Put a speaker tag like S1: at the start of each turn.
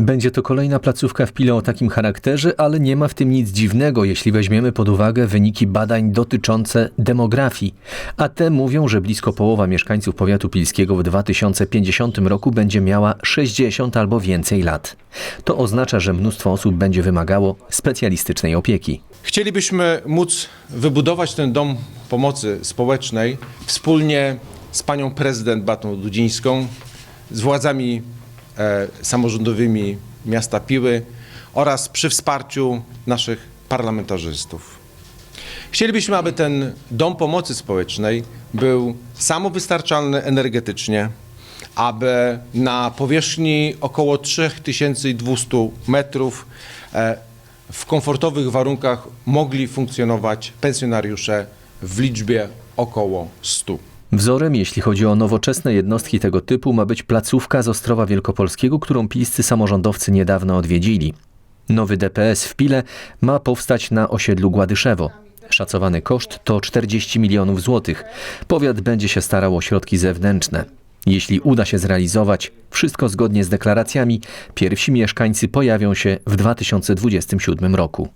S1: Będzie to kolejna placówka w Pile o takim charakterze, ale nie ma w tym nic dziwnego, jeśli weźmiemy pod uwagę wyniki badań dotyczące demografii. A te mówią, że blisko połowa mieszkańców powiatu pilskiego w 2050 roku będzie miała 60 albo więcej lat. To oznacza, że mnóstwo osób będzie wymagało specjalistycznej opieki.
S2: Chcielibyśmy móc wybudować ten dom pomocy społecznej wspólnie z panią prezydent Batą Dudzińską, z władzami samorządowymi miasta Piły oraz przy wsparciu naszych parlamentarzystów. Chcielibyśmy, aby ten dom pomocy społecznej był samowystarczalny energetycznie, aby na powierzchni około 3200 metrów e, w komfortowych warunkach mogli funkcjonować pensjonariusze w liczbie około 100.
S1: Wzorem, jeśli chodzi o nowoczesne jednostki tego typu, ma być placówka z Ostrowa Wielkopolskiego, którą pilscy samorządowcy niedawno odwiedzili. Nowy DPS w Pile ma powstać na osiedlu Gładyszewo. Szacowany koszt to 40 milionów złotych. Powiat będzie się starał o środki zewnętrzne. Jeśli uda się zrealizować wszystko zgodnie z deklaracjami, pierwsi mieszkańcy pojawią się w 2027 roku.